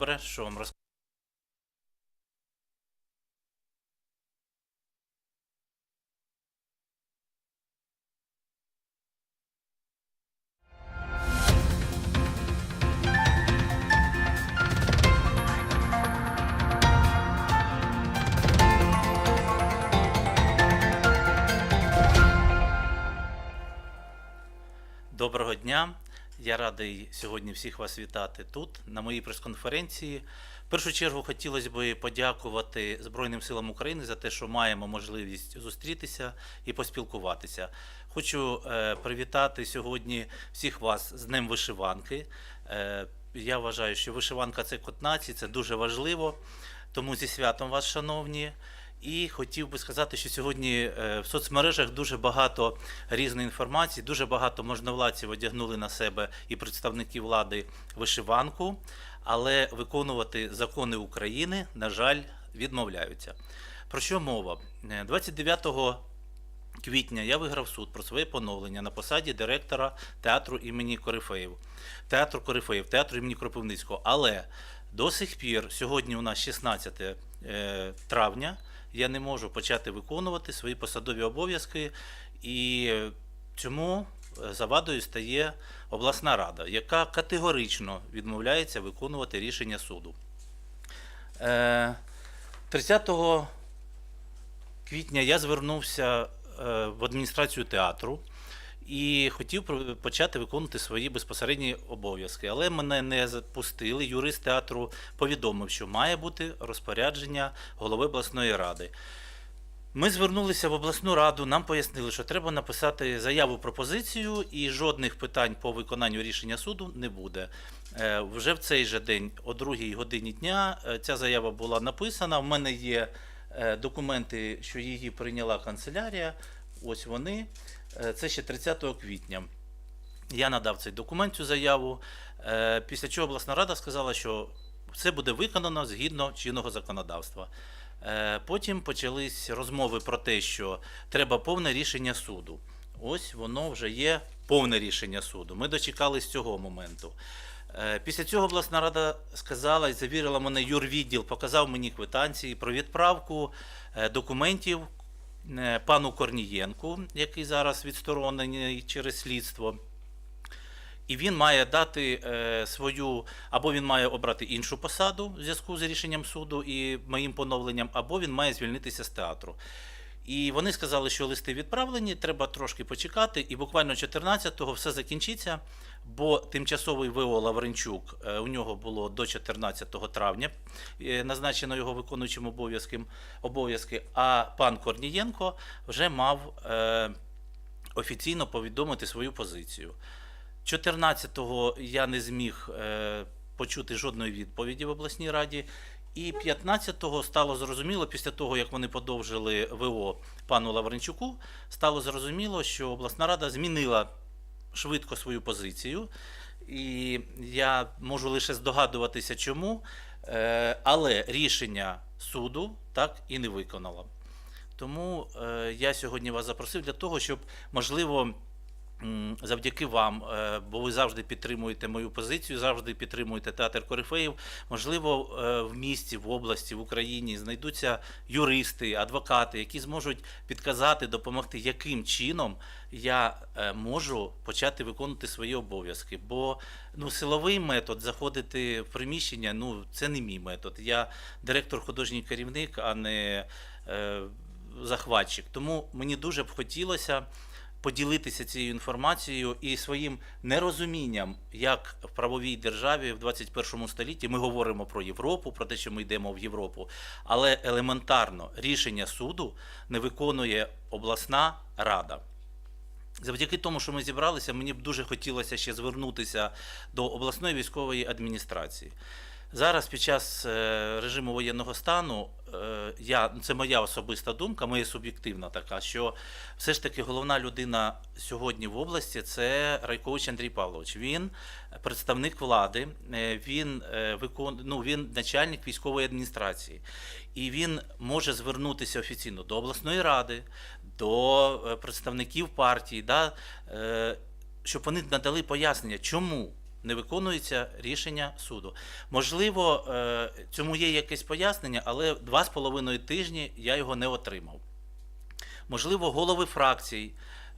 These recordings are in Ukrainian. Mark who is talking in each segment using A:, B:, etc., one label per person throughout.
A: Добре, що вам розказати? Доброго дня. Я радий сьогодні всіх вас вітати тут, на моїй прес-конференції. В першу чергу хотілося б подякувати Збройним силам України за те, що маємо можливість зустрітися і поспілкуватися. Хочу е, привітати сьогодні всіх вас з Днем Вишиванки. Е, я вважаю, що вишиванка це код це дуже важливо. Тому зі святом вас, шановні. І хотів би сказати, що сьогодні е, в соцмережах дуже багато різної інформації, дуже багато можновладців одягнули на себе і представники влади вишиванку, але виконувати закони України, на жаль, відмовляються. Про що мова? Е, 29 квітня я виграв суд про своє поновлення на посаді директора театру імені Корифеїв, театру Корифеїв, театру імені Кропивницького. Але до сих пір, сьогодні у нас 16 е, травня, я не можу почати виконувати свої посадові обов'язки, і цьому е, завадою стає обласна рада, яка категорично відмовляється виконувати рішення суду. Е, 30 квітня я звернувся е, в адміністрацію театру і хотів почати виконувати свої безпосередні обов'язки. Але мене не запустили. Юрист театру повідомив, що має бути розпорядження голови обласної ради. Ми звернулися в обласну раду, нам пояснили, що треба написати заяву пропозицію, і жодних питань по виконанню рішення суду не буде. Е, Вже в цей же день, о другій годині дня, е, ця заява була написана. В мене є е, документи, що її прийняла канцелярія. Ось вони. Е, Це ще 30 квітня. Я надав цей документ, цю заяву. Е, Після чого обласна рада сказала, що все буде виконано згідно чинного законодавства. Е, Потім почались розмови про те, що треба повне рішення суду. Ось воно вже є повне рішення суду. Ми дочекались цього моменту. Після цього обласна рада сказала і завірила мене юрвідділ, показав мені квитанції про відправку документів пану Корнієнку, який зараз відсторонений через слідство. І він має дати е, свою, або він має обрати іншу посаду в зв'язку з рішенням суду і моїм поновленням, або він має звільнитися з театру. І вони сказали, що листи відправлені, треба трошки почекати, і буквально 14-го все закінчиться, бо тимчасовий ВО Лавренчук е, у нього було до 14 травня е, назначено його виконуючим обов'язком обов'язки, а пан Корнієнко вже мав е, офіційно повідомити свою позицію. 14-го я не зміг е, почути жодної відповіді в обласній раді. І 15-го стало зрозуміло, після того, як вони подовжили ВО пану Лавренчуку, стало зрозуміло, що обласна рада змінила швидко свою позицію. І я можу лише здогадуватися, чому, е, але рішення суду так і не виконала. Тому е, я сьогодні вас запросив для того, щоб можливо. Завдяки вам, е, бо ви завжди підтримуєте мою позицію, завжди підтримуєте театр Корифеїв. Можливо, е, в місті, в області, в Україні знайдуться юристи, адвокати, які зможуть підказати, допомогти, яким чином я е, можу почати виконувати свої обов'язки. Бо ну, силовий метод заходити в приміщення, ну це не мій метод. Я директор, художній керівник, а не е, захватчик. Тому мені дуже б хотілося поділитися цією інформацією і своїм нерозумінням, як в правовій державі в 21 столітті ми говоримо про Європу, про те, що ми йдемо в Європу, але елементарно рішення суду не виконує обласна рада. Завдяки тому, що ми зібралися, мені б дуже хотілося ще звернутися до обласної військової адміністрації. Зараз, під час е, режиму воєнного стану, е, я це моя особиста думка, моя суб'єктивна така, що все ж таки головна людина сьогодні в області це Райкович Андрій Павлович. Він представник влади, е, він викон... ну, він начальник військової адміністрації, і він може звернутися офіційно до обласної ради, до представників партії, да, щоб вони надали пояснення, чому не виконується рішення суду. Можливо, е, цьому є якесь пояснення, але два з половиною тижні я його не отримав. Можливо, голови фракцій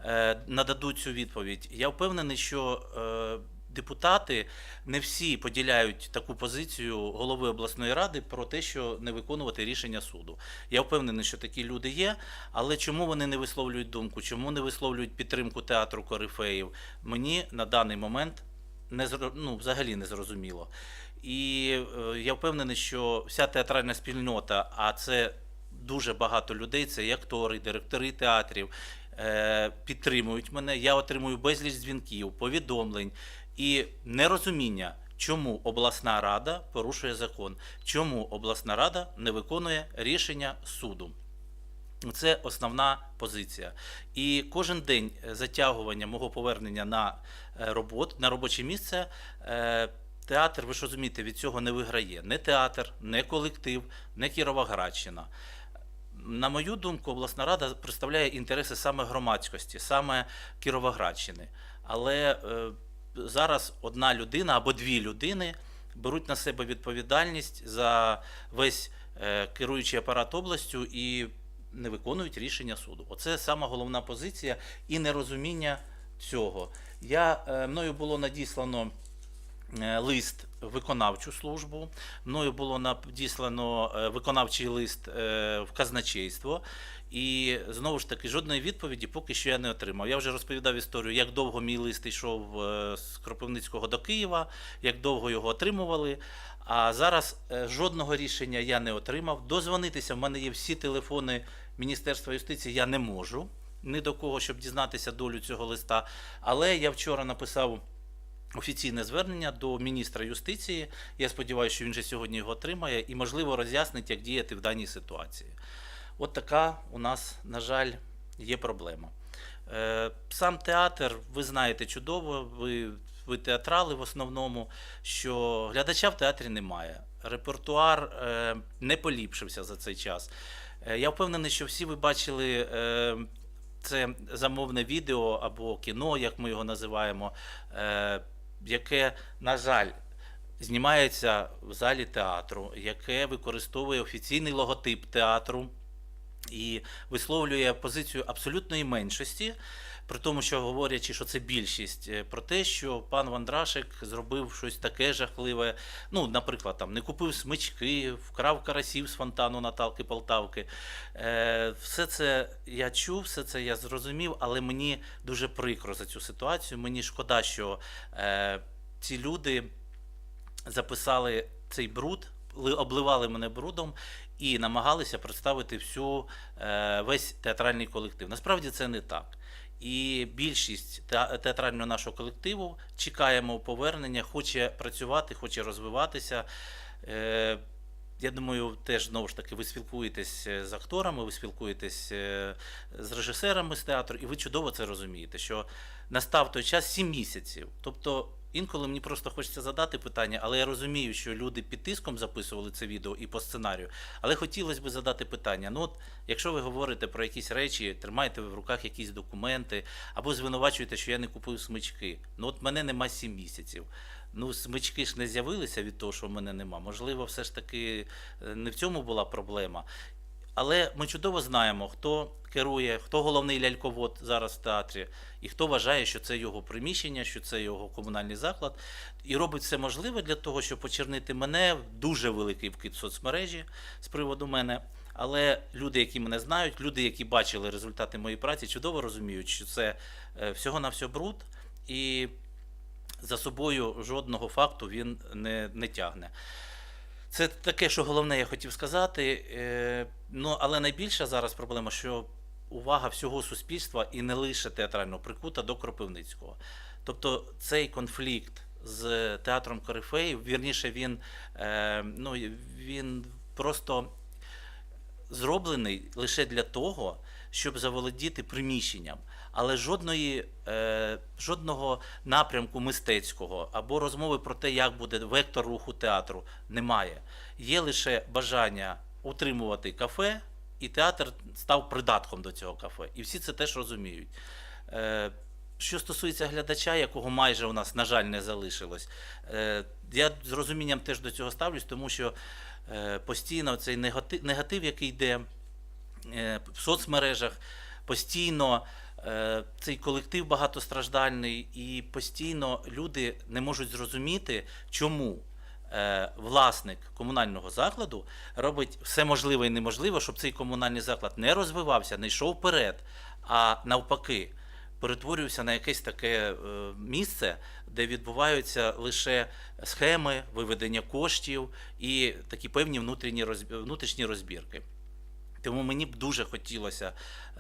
A: е, нададуть цю відповідь. Я впевнений, що е, депутати не всі поділяють таку позицію голови обласної ради про те, що не виконувати рішення суду. Я впевнений, що такі люди є, але чому вони не висловлюють думку, чому не висловлюють підтримку театру корифеїв, мені на даний момент не ну, взагалі не зрозуміло. І е, я впевнений, що вся театральна спільнота, а це дуже багато людей, це і актори, і директори театрів, е, підтримують мене. Я отримую безліч дзвінків, повідомлень і нерозуміння, чому обласна рада порушує закон, чому обласна рада не виконує рішення суду. Це основна позиція. І кожен день е, затягування мого повернення на е, робот, на робоче місце. е, Театр, ви ж розумієте, від цього не виграє. Не театр, не колектив, не Кіровоградщина. На мою думку, обласна рада представляє інтереси саме громадськості, саме Кіровоградщини. Але зараз одна людина або дві людини беруть на себе відповідальність за весь керуючий апарат областю і не виконують рішення суду. Оце сама головна позиція і нерозуміння цього. Я, е, мною було надіслано е, лист виконавчу службу. Мною було надіслано е, виконавчий лист в казначейство. І знову ж таки, жодної відповіді поки що я не отримав. Я вже розповідав історію, як довго мій лист йшов з Кропивницького до Києва, як довго його отримували. А зараз жодного рішення я не отримав. Дозвонитися в мене є всі телефони Міністерства юстиції. Я не можу ні до кого, щоб дізнатися долю цього листа. Але я вчора написав офіційне звернення до міністра юстиції. Я сподіваюся, що він же сьогодні його отримає і, можливо, роз'яснить, як діяти в даній ситуації. От така у нас, на жаль, є проблема. Е, Сам театр, ви знаєте чудово, ви, ви театрали в основному, що глядача в театрі немає. Репертуар е, не поліпшився за цей час. Е, Я впевнений, що всі ви бачили е, це замовне відео або кіно, як ми його називаємо, е, яке, на жаль, знімається в залі театру, яке використовує офіційний логотип театру і висловлює позицію абсолютної меншості, при тому, що говорячи, що це більшість, е, про те, що пан Вандрашик зробив щось таке жахливе. Ну, наприклад, там не купив смички, вкрав карасів з фонтану Наталки Полтавки. Е, все це я чув, все це я зрозумів, але мені дуже прикро за цю ситуацію. Мені шкода, що е, ці люди записали цей бруд, обливали мене брудом і намагалися представити всю е, весь театральний колектив. Насправді це не так. І більшість театрального нашого колективу чекаємо повернення, хоче працювати, хоче розвиватися. Е, я думаю, теж знову ж таки ви спілкуєтесь е, з акторами, ви спілкуєтесь з режисерами з театру, і ви чудово це розумієте, що настав той час 7 місяців. Тобто інколи мені просто хочеться задати питання, але я розумію, що люди під тиском записували це відео і по сценарію. Але хотілося б задати питання: ну, от, якщо ви говорите про якісь речі, тримаєте ви в руках якісь документи, або звинувачуєте, що я не купив смички. Ну от мене нема 7 місяців. Ну, смички ж не з'явилися від того, що в мене нема. Можливо, все ж таки е, не в цьому була проблема. Але ми чудово знаємо, хто керує, хто головний ляльковод зараз в театрі, і хто вважає, що це його приміщення, що це його комунальний заклад, і робить все можливе для того, щоб почернити мене. Дуже великий вкид в соцмережі з приводу мене. Але люди, які мене знають, люди, які бачили результати моєї праці, чудово розуміють, що це всього на все бруд, і за собою жодного факту він не, не тягне. Це таке, що головне я хотів сказати. Е, ну, але найбільша зараз проблема, що увага всього суспільства і не лише театрального прикута до Кропивницького. Тобто цей конфлікт з театром Корифеїв, вірніше, він, е, ну, він просто зроблений лише для того, щоб заволодіти приміщенням, але жодної, е, жодного напрямку мистецького або розмови про те, як буде вектор руху театру, немає. Є лише бажання утримувати кафе, і театр став придатком до цього кафе. І всі це теж розуміють. Е, Що стосується глядача, якого майже у нас, на жаль, не залишилось, е, я з розумінням теж до цього ставлюсь, тому що постійно цей негатив, який йде в соцмережах, постійно е, цей колектив багатостраждальний, і постійно люди не можуть зрозуміти, чому. е, Власник комунального закладу робить все можливе і неможливе, щоб цей комунальний заклад не розвивався, не йшов вперед, а навпаки, перетворювався на якесь таке е, місце, де відбуваються лише схеми виведення коштів і такі певні внутрішні розбірки. Тому мені б дуже хотілося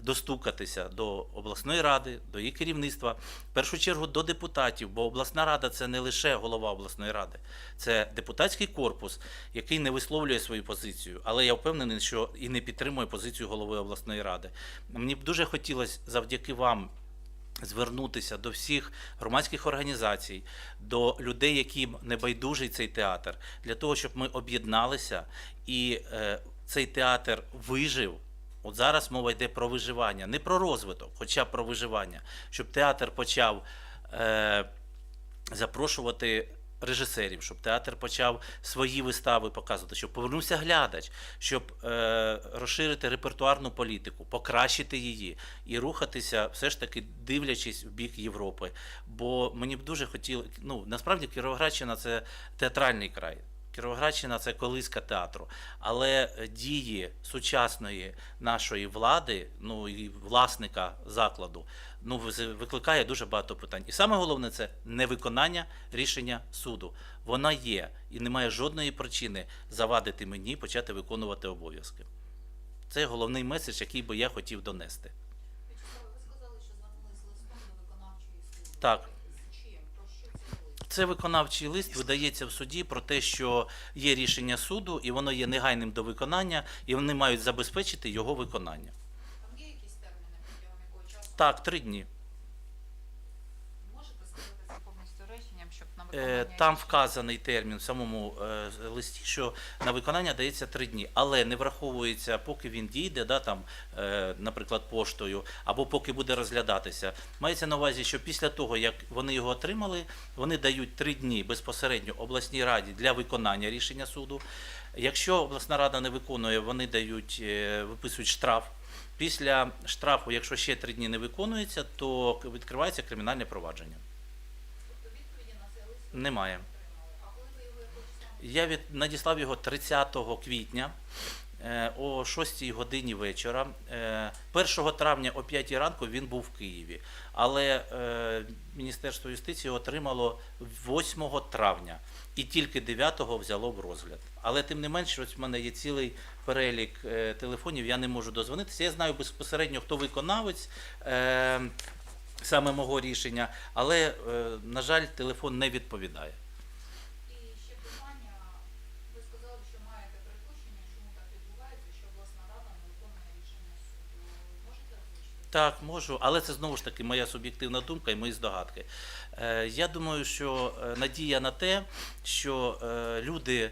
A: достукатися до обласної ради, до її керівництва, в першу чергу до депутатів, бо обласна рада це не лише голова обласної ради, це депутатський корпус, який не висловлює свою позицію. Але я впевнений, що і не підтримує позицію голови обласної ради. Мені б дуже хотілося завдяки вам звернутися до всіх громадських організацій, до людей, яким не байдужий цей театр, для того, щоб ми об'єдналися і е, цей театр вижив. От зараз мова йде про виживання, не про розвиток, хоча про виживання, щоб театр почав е, запрошувати режисерів, щоб театр почав свої вистави показувати, щоб повернувся глядач, щоб е, розширити репертуарну політику, покращити її і рухатися, все ж таки дивлячись в бік Європи. Бо мені б дуже хотіло, ну насправді Кіровоградщина це театральний край. Кіровоградщина це колиска театру, але е, дії сучасної нашої влади, ну і власника закладу, ну викликає дуже багато питань. І саме головне це невиконання рішення суду. Вона є і немає жодної причини завадити мені почати виконувати обов'язки. Це головний меседж, який би я хотів донести.
B: Ви сказали, що звернулись листом до виконавчої служби.
A: Так.
B: З чим? Про що цей лист?
A: Це виконавчий лист видається в суді про те, що є рішення суду, і воно є негайним до виконання, і вони мають забезпечити його виконання.
B: Там є якісь терміни, протягом якого часу?
A: Так, три дні.
B: Можете сказати це повністю реченням, щоб на
A: Е,
B: виконання...
A: Там вказаний термін в самому е, листі, що на виконання дається три дні, але не враховується, поки він дійде, да, там, е, наприклад, поштою, або поки буде розглядатися. Мається на увазі, що після того, як вони його отримали, вони дають три дні безпосередньо обласній раді для виконання рішення суду. Якщо обласна рада не виконує, вони дають, е, виписують штраф. Після штрафу, якщо ще три дні не виконується, то відкривається кримінальне провадження.
B: Тобто відповіді на цей лист ви
A: Немає.
B: не отримали. А коли ви його якось саме?
A: Я від надіслав його 30 квітня е, о 6 годині вечора. Е, 1 травня о 5 ранку він був в Києві, але е, Міністерство юстиції отримало 8 травня і тільки 9-го взяло в розгляд. Але тим не менше, ось в мене є цілий перелік е, телефонів, я не можу дозвонитися. Я знаю безпосередньо, хто виконавець. Саме мого рішення, але, е, на жаль, телефон не відповідає.
B: І ще питання. Ви сказали, що маєте припущення, чому так відбувається, що обласна рада не виконує рішення суду. Можете озвучити?
A: Так, можу, але це знову ж таки моя суб'єктивна думка і мої здогадки. Е, Я думаю, що е, надія на те, що люди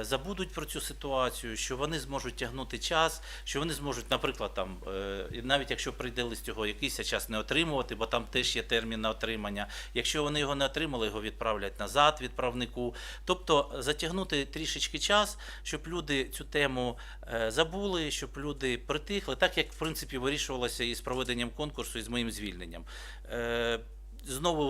A: забудуть про цю ситуацію, що вони зможуть тягнути час, що вони зможуть, наприклад, там, е, навіть якщо прийде лист його якийсь час не отримувати, бо там теж є термін на отримання. Якщо вони його не отримали, його відправлять назад відправнику. Тобто затягнути трішечки час, щоб люди цю тему е, забули, щоб люди притихли, так як в принципі вирішувалося і з проведенням конкурсу, і з моїм звільненням. Знову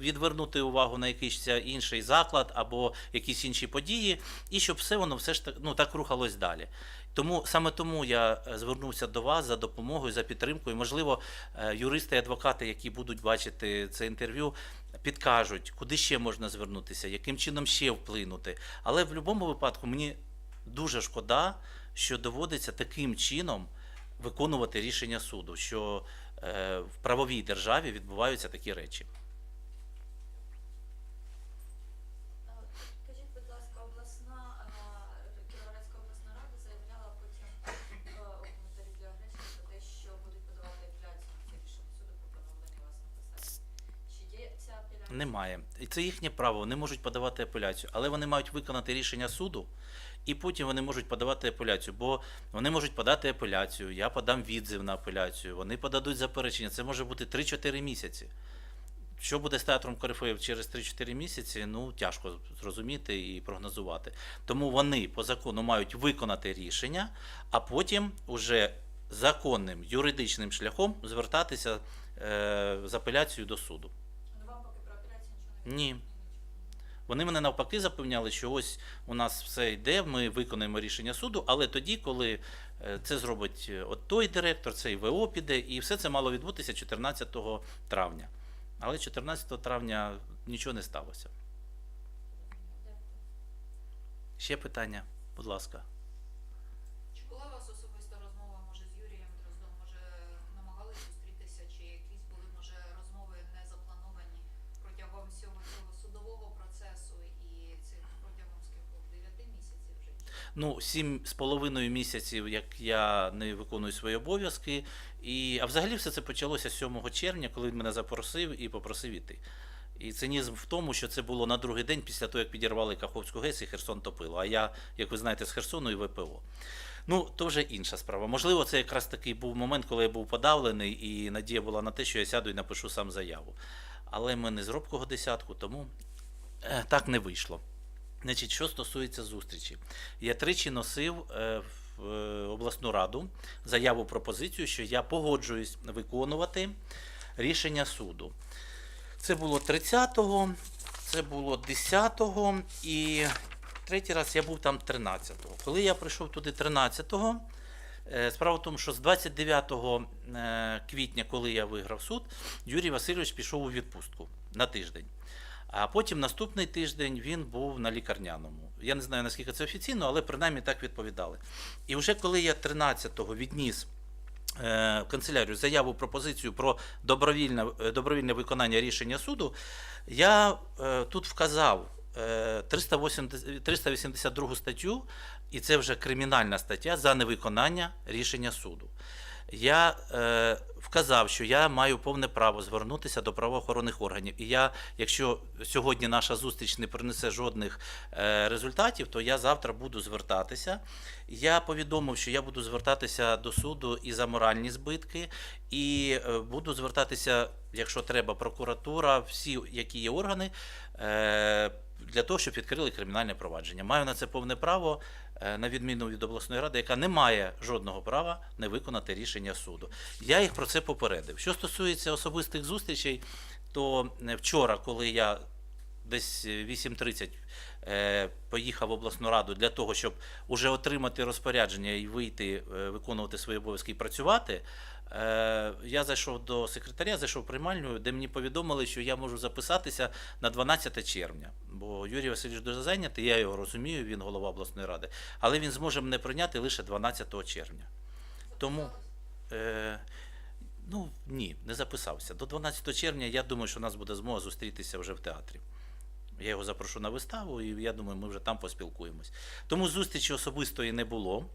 A: відвернути увагу на якийсь інший заклад або якісь інші події, і щоб все воно все ж так, ну, так рухалось далі. Тому саме тому я е, звернувся до вас за допомогою, за підтримкою. Можливо, е, юристи і адвокати, які будуть бачити це інтерв'ю, підкажуть, куди ще можна звернутися, яким чином ще вплинути. Але в будь-якому випадку мені дуже шкода, що доводиться таким чином виконувати рішення суду, що в правовій державі відбуваються такі речі.
C: Е, Скажіть, будь ласка, обласна е, Кіровоградська обласна рада заявляла потім е, у коментарі для Гречки про те, що будуть подавати апеляцію на це рішення суду про поновлення власного посади. Чи є ця апеляція?
A: Немає. І це їхнє право. Вони можуть подавати апеляцію, але вони мають виконати рішення суду, і потім вони можуть подавати апеляцію. Бо вони можуть подати апеляцію, я подам відзив на апеляцію, вони подадуть заперечення. Це може бути 3-4 місяці. Що буде з театром Корифеїв через 3-4 місяці, ну тяжко зрозуміти і прогнозувати. Тому вони по закону мають виконати рішення, а потім уже законним юридичним шляхом звертатися е, з апеляцією до суду.
C: Ну, вам поки про апеляцію нічого не
A: Ні. Вони мене навпаки запевняли, що ось у нас все йде, ми виконаємо рішення суду, але тоді, коли е, це зробить е, от той директор, цей ВО піде, і все це мало відбутися 14 травня. Але 14 травня нічого не сталося. Ще питання, будь ласка.
B: Чи була у вас особиста розмова, може, з Юрієм Дроздом? Може, намагались зустрітися, чи якісь були, може, розмови не заплановані протягом всього цього судового процесу і цих протягом скільки? 9 місяців вже?
A: Ну, сім з половиною місяців, як я не виконую свої обов'язки. І, а взагалі все це почалося 7 червня, коли він мене запросив і попросив іти. І цинізм в тому, що це було на другий день після того, як підірвали Каховську ГЕС і Херсон топило. А я, як ви знаєте, з Херсону і ВПО. Ну, то вже інша справа. Можливо, це якраз такий був момент, коли я був подавлений, і надія була на те, що я сяду і напишу сам заяву. Але ми не з робкого десятку, тому е, так не вийшло. Значить, що стосується зустрічі, я тричі носив е, в е, обласну раду заяву пропозицію, що я погоджуюсь виконувати рішення суду. Це було 30-го, це було 10-го і третій раз я був там 13-го. Коли я прийшов туди 13-го, е, справа в тому, що з 29 е, квітня, коли я виграв суд, Юрій Васильович пішов у відпустку на тиждень. А потім наступний тиждень він був на лікарняному. Я не знаю наскільки це офіційно, але принаймні так відповідали. І вже коли я 13-го відніс е, в канцелярію заяву пропозицію про добровільне, е, добровільне виконання рішення суду, я е, тут вказав е, 380 382 статтю, і це вже кримінальна стаття за невиконання рішення суду. Я е, вказав, що я маю повне право звернутися до правоохоронних органів. І я, якщо сьогодні наша зустріч не принесе жодних е, результатів, то я завтра буду звертатися. Я повідомив, що я буду звертатися до суду і за моральні збитки, і е, буду звертатися, якщо треба, прокуратура, всі, які є органи. Е, для того, щоб відкрили кримінальне провадження. Маю на це повне право, на відміну від обласної ради, яка не має жодного права не виконати рішення суду. Я їх про це попередив. Що стосується особистих зустрічей, то е, вчора, коли я десь е, 8.30 е, поїхав в обласну раду для того, щоб уже отримати розпорядження і вийти, е, виконувати свої обов'язки і працювати. Е, Я зайшов до секретаря, зайшов в приймальню, де мені повідомили, що я можу записатися на 12 червня. Бо Юрій Васильович дуже зайнятий, я його розумію, він голова обласної ради, але він зможе мене прийняти лише 12 червня. Тому е, ну ні, не записався. До 12 червня я думаю, що у нас буде змога зустрітися вже в театрі. Я його запрошу на виставу, і я думаю, ми вже там поспілкуємось. Тому зустрічі особистої не було.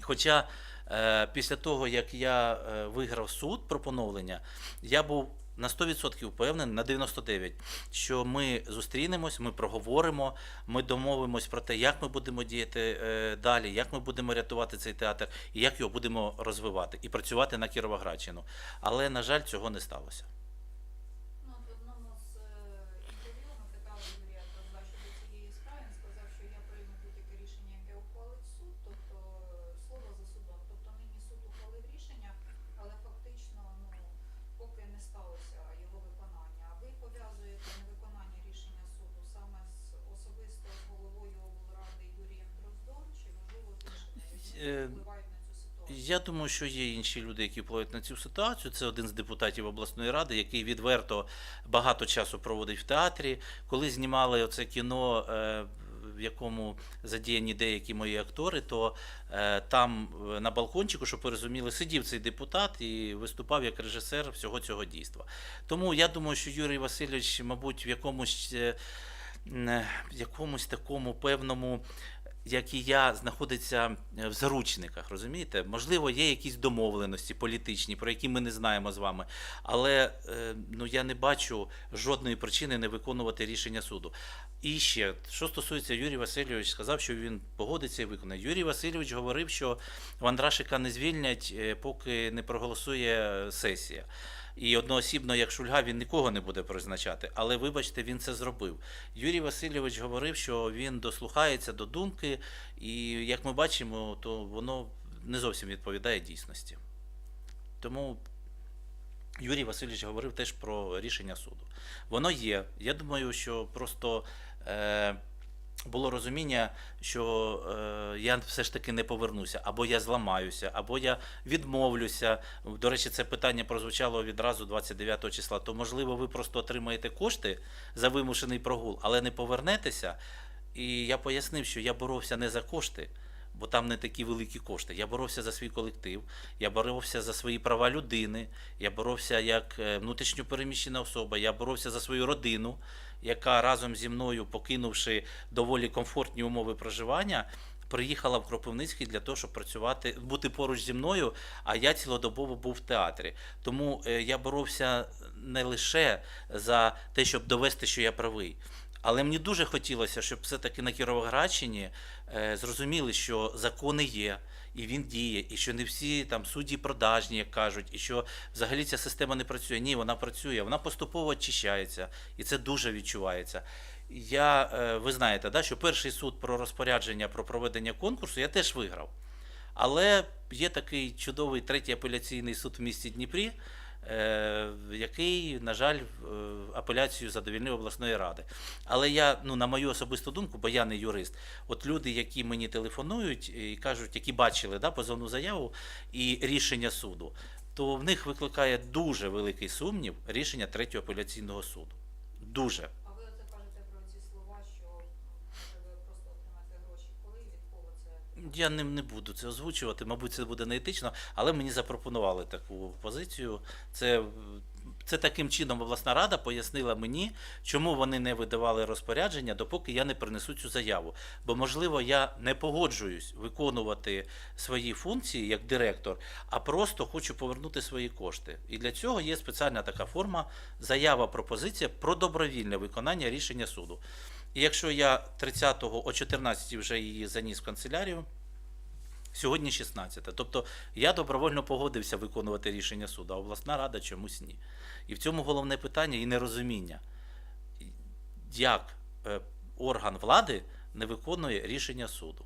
A: Хоча е, після того, як я е, виграв суд про поновлення, я був на 100% впевнений, на 99%, що ми зустрінемось, ми проговоримо, ми домовимось про те, як ми будемо діяти е, далі, як ми будемо рятувати цей театр і як його будемо розвивати і працювати на Кіровоградщину. Але, на жаль, цього не сталося.
B: Ну, от в одному з е, інтерв'ю ми питали Юрія Дрозда щодо цієї справи. Він сказав, що я прийму будь-яке рішення, яке ухвалить суд, тобто е, слово за судом. Тобто нині суд ухвалив рішення, але фактично, ну, поки не сталося його виконання. А ви пов'язуєте невиконання рішення суду саме з особисто з головою облради Юрієм Дроздом, чи можливо з іншими людьми,
A: Е,
B: які впливають на цю ситуацію?
A: Я думаю, що є інші люди, які впливають на цю ситуацію. Це один з депутатів обласної ради, який відверто багато часу проводить в театрі. Коли знімали оце кіно, е, в якому задіяні деякі мої актори, то е, там е, на балкончику, щоб ви розуміли, сидів цей депутат і виступав як режисер всього цього дійства. Тому я думаю, що Юрій Васильович, мабуть, в якомусь. якомусь такому певному як і я, знаходиться е, в заручниках, розумієте? Можливо, є якісь домовленості політичні, про які ми не знаємо з вами, але е, ну, я не бачу жодної причини не виконувати рішення суду. І ще, що стосується Юрій Васильович, сказав, що він погодиться і виконає. Юрій Васильович говорив, що Вандрашика не звільнять, е, поки не проголосує сесія. І одноосібно, як Шульга, він нікого не буде призначати. Але вибачте, він це зробив. Юрій Васильович говорив, що він дослухається до думки, і як ми бачимо, то воно не зовсім відповідає дійсності. Тому Юрій Васильович говорив теж про рішення суду. Воно є. Я думаю, що просто е, було розуміння, що е, я все ж таки не повернуся, або я зламаюся, або я відмовлюся. До речі, це питання прозвучало відразу 29 числа. То можливо, ви просто отримаєте кошти за вимушений прогул, але не повернетеся. І я пояснив, що я боровся не за кошти, бо там не такі великі кошти. Я боровся за свій колектив, я боровся за свої права людини, я боровся як е, внутрішньо переміщена особа, я боровся за свою родину, яка разом зі мною, покинувши доволі комфортні умови проживання, приїхала в Кропивницький для того, щоб працювати, бути поруч зі мною, а я цілодобово був в театрі. Тому е, я боровся не лише за те, щоб довести, що я правий. Але мені дуже хотілося, щоб все-таки на Кіровоградщині е, зрозуміли, що закони є, і він діє, і що не всі там судді продажні, як кажуть, і що взагалі ця система не працює. Ні, вона працює, вона поступово очищається, і це дуже відчувається. Я, е, ви знаєте, да, що перший суд про розпорядження про проведення конкурсу я теж виграв. Але є такий чудовий третій апеляційний суд в місті Дніпрі, який, на жаль, е, апеляцію задовільнив обласної ради. Але я, ну, на мою особисту думку, бо я не юрист, от люди, які мені телефонують і кажуть, які бачили да, позовну заяву і рішення суду, то в них викликає дуже великий сумнів рішення третього апеляційного суду. Дуже.
B: А ви оце кажете про ці слова, що м, може ви просто отримаєте гроші коли і від кого це?
A: Я не, не буду це озвучувати, мабуть, це буде неетично, але мені запропонували таку позицію. Це, це таким чином обласна рада пояснила мені, чому вони не видавали розпорядження, допоки я не принесу цю заяву. Бо, можливо, я не погоджуюсь виконувати свої функції як директор, а просто хочу повернути свої кошти. І для цього є спеціальна така форма заява пропозиція про добровільне виконання рішення суду. І якщо я 30-го о 14 вже її заніс в канцелярію, Сьогодні 16. Тобто я добровольно погодився виконувати рішення суду, а обласна рада чомусь ні. І в цьому головне питання і нерозуміння, як е, орган влади не виконує рішення суду.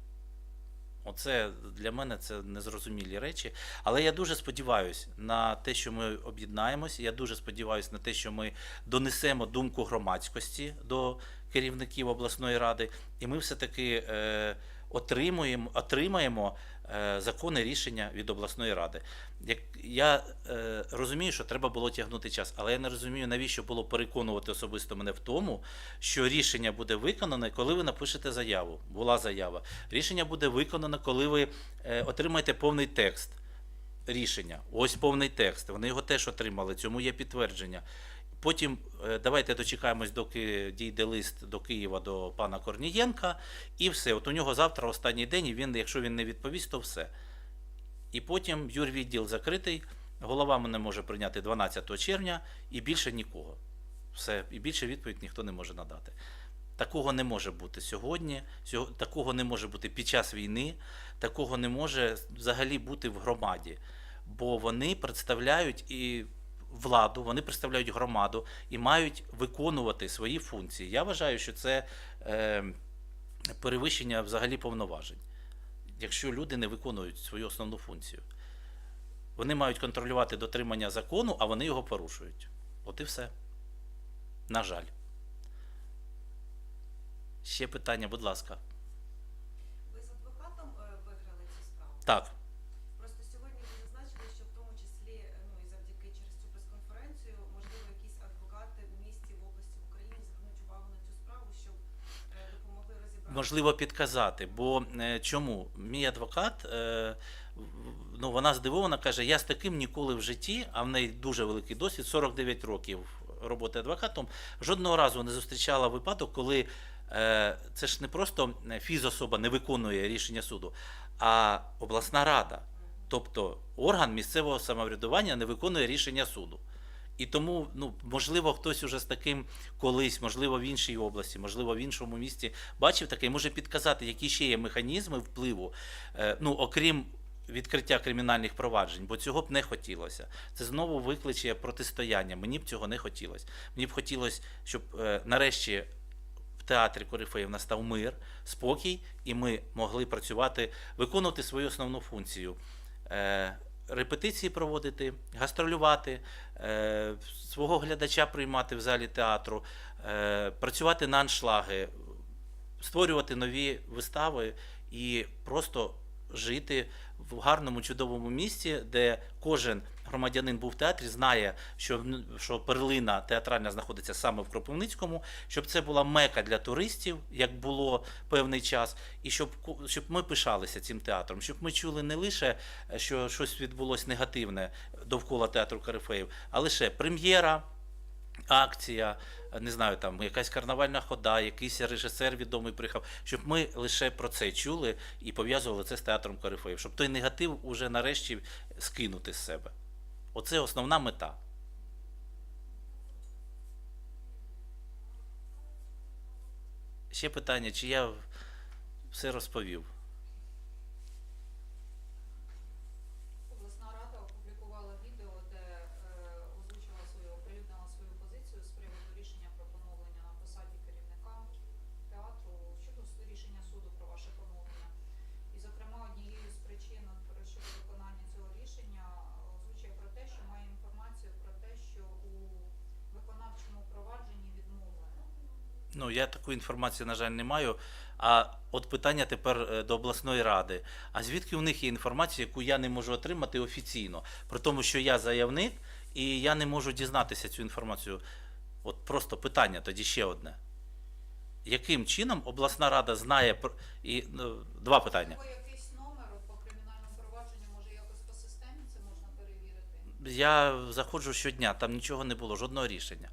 A: Оце для мене це незрозумілі речі. Але я дуже сподіваюся на те, що ми об'єднаємось. Я дуже сподіваюся на те, що ми донесемо думку громадськості до керівників обласної ради, і ми все-таки е, отримуємо, отримаємо е, законне рішення від обласної ради. Як я е, розумію, що треба було тягнути час, але я не розумію, навіщо було переконувати особисто мене в тому, що рішення буде виконане, коли ви напишете заяву. Була заява. Рішення буде виконане, коли ви отримаєте повний текст рішення. Ось повний текст. Вони його теж отримали. Цьому є підтвердження. Потім е, давайте дочекаємось, доки дійде лист до Києва до пана Корнієнка, і все. От у нього завтра останній день, і він, якщо він не відповість, то все. І потім юрвідділ закритий, голова мене може прийняти 12 червня і більше нікого. Все, і більше відповідь ніхто не може надати. Такого не може бути сьогодні, такого не може бути під час війни, такого не може взагалі бути в громаді, бо вони представляють і владу, вони представляють громаду і мають виконувати свої функції. Я вважаю, що це е, перевищення взагалі повноважень, якщо люди не виконують свою основну функцію. Вони мають контролювати дотримання закону, а вони його порушують. От і все. На жаль. Ще питання, будь ласка.
D: Ви з адвокатом е, виграли цю справу?
A: Так.
D: Просто сьогодні ви зазначили, що в тому числі е, ну і завдяки через цю прес-конференцію, можливо, якісь адвокати у місті, в області, в Україні звернуть увагу на цю справу, щоб е, допомогли розібрати.
A: Можливо, підказати. Бо е, чому? Мій адвокат, е, ну, вона здивована, каже, я з таким ніколи в житті, а в неї дуже великий досвід, 49 років роботи адвокатом, жодного разу не зустрічала випадок, коли е, це ж не просто фізособа не виконує рішення суду, а обласна рада, тобто орган місцевого самоврядування не виконує рішення суду. І тому, ну, можливо, хтось уже з таким колись, можливо, в іншій області, можливо, в іншому місті бачив таке, може підказати, які ще є механізми впливу, е, ну, окрім відкриття кримінальних проваджень, бо цього б не хотілося. Це знову викличе протистояння. Мені б цього не хотілося. Мені б хотілося, щоб е, нарешті в театрі Корифеїв настав мир, спокій, і ми могли працювати, виконувати свою основну функцію. Репетиції проводити, гастролювати, е, свого глядача приймати в залі театру, е, працювати на аншлаги, створювати нові вистави і просто жити в гарному, чудовому місці, де кожен громадянин був в театрі, знає, що, що перлина театральна знаходиться саме в Кропивницькому, щоб це була мека для туристів, як було певний час, і щоб, щоб ми пишалися цим театром, щоб ми чули не лише, е, що щось відбулося негативне довкола театру Карифеїв, а лише прем'єра акція, не знаю, там якась карнавальна хода, якийсь режисер відомий приїхав, щоб ми лише про це чули і пов'язували це з театром Корифеїв, щоб той негатив уже нарешті скинути з себе. Оце основна мета. Ще питання, чи я все розповів?
B: Обласна рада опублікувала відео, де е, озвучила свою оприлюднила свою позицію з приводу рішення про поновлення на посаді керівника театру щодо с- рішення суду про ваше поновлення. І, зокрема, однією з причин от про щодо виконання цього рішення е, озвучує про те, що має інформацію про те, що у виконавчому провадженні відмовлено.
A: Ну, я таку інформацію, на жаль, не маю. А от питання тепер е, до обласної ради. А звідки у них є інформація, яку я не можу отримати офіційно? Про тому, що я заявник, і я не можу дізнатися цю інформацію. От просто питання тоді ще одне. Яким чином обласна рада знає про і ну, два питання.
B: Якийсь номер по кримінальному провадженню, може якось по системі це можна перевірити?
A: Я заходжу щодня, там нічого не було, жодного рішення.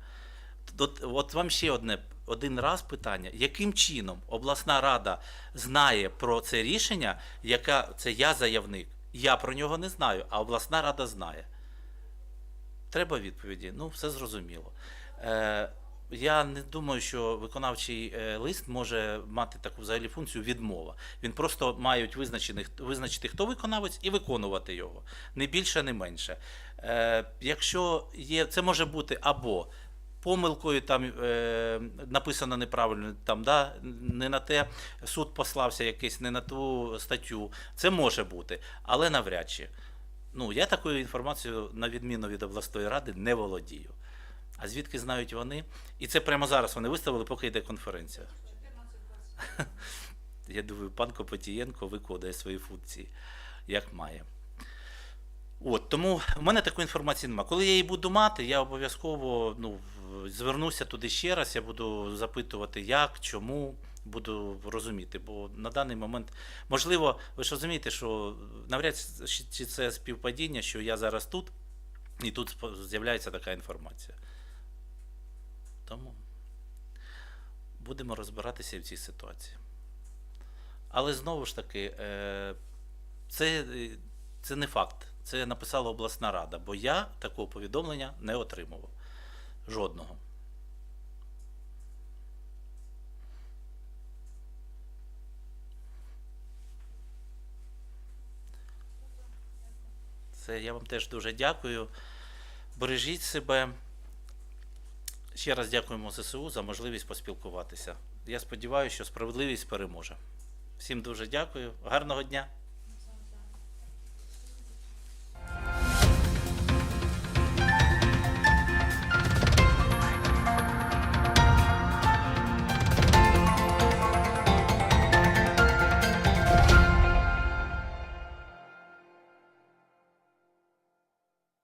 A: От, от вам ще одне один раз питання: яким чином обласна рада знає про це рішення, яка це я заявник? Я про нього не знаю, а обласна рада знає. Треба відповіді. Ну, все зрозуміло. Е, я не думаю, що виконавчий е, лист може мати таку взагалі функцію відмова. Він просто мають визначити, хто виконавець, і виконувати його. Не більше, не менше. Е, якщо є, це може бути або помилкою там е, написано неправильно, там да, не на те суд послався якийсь, не на ту статтю. Це може бути, але навряд чи. Ну, я такою інформацією, на відміну від обласної ради, не володію. А звідки знають вони? І це прямо зараз вони виставили, поки йде конференція.
B: 14-20.
A: Я думаю, пан Копотієнко виконує свої функції, як має. От, тому в мене такої інформації немає. Коли я її буду мати, я обов'язково ну, звернуся туди ще раз, я буду запитувати, як, чому, буду розуміти. Бо на даний момент, можливо, ви ж розумієте, що навряд чи- це співпадіння, що я зараз тут, і тут з'являється така інформація. Тому будемо розбиратися в цій ситуації. Але знову ж таки, е, це, е, це не факт. Це написала обласна рада, бо я такого повідомлення не отримував. Жодного. Це я вам теж дуже дякую. Бережіть себе. Ще раз дякуємо ЗСУ за можливість поспілкуватися. Я сподіваюся, що справедливість переможе. Всім дуже дякую. Гарного дня!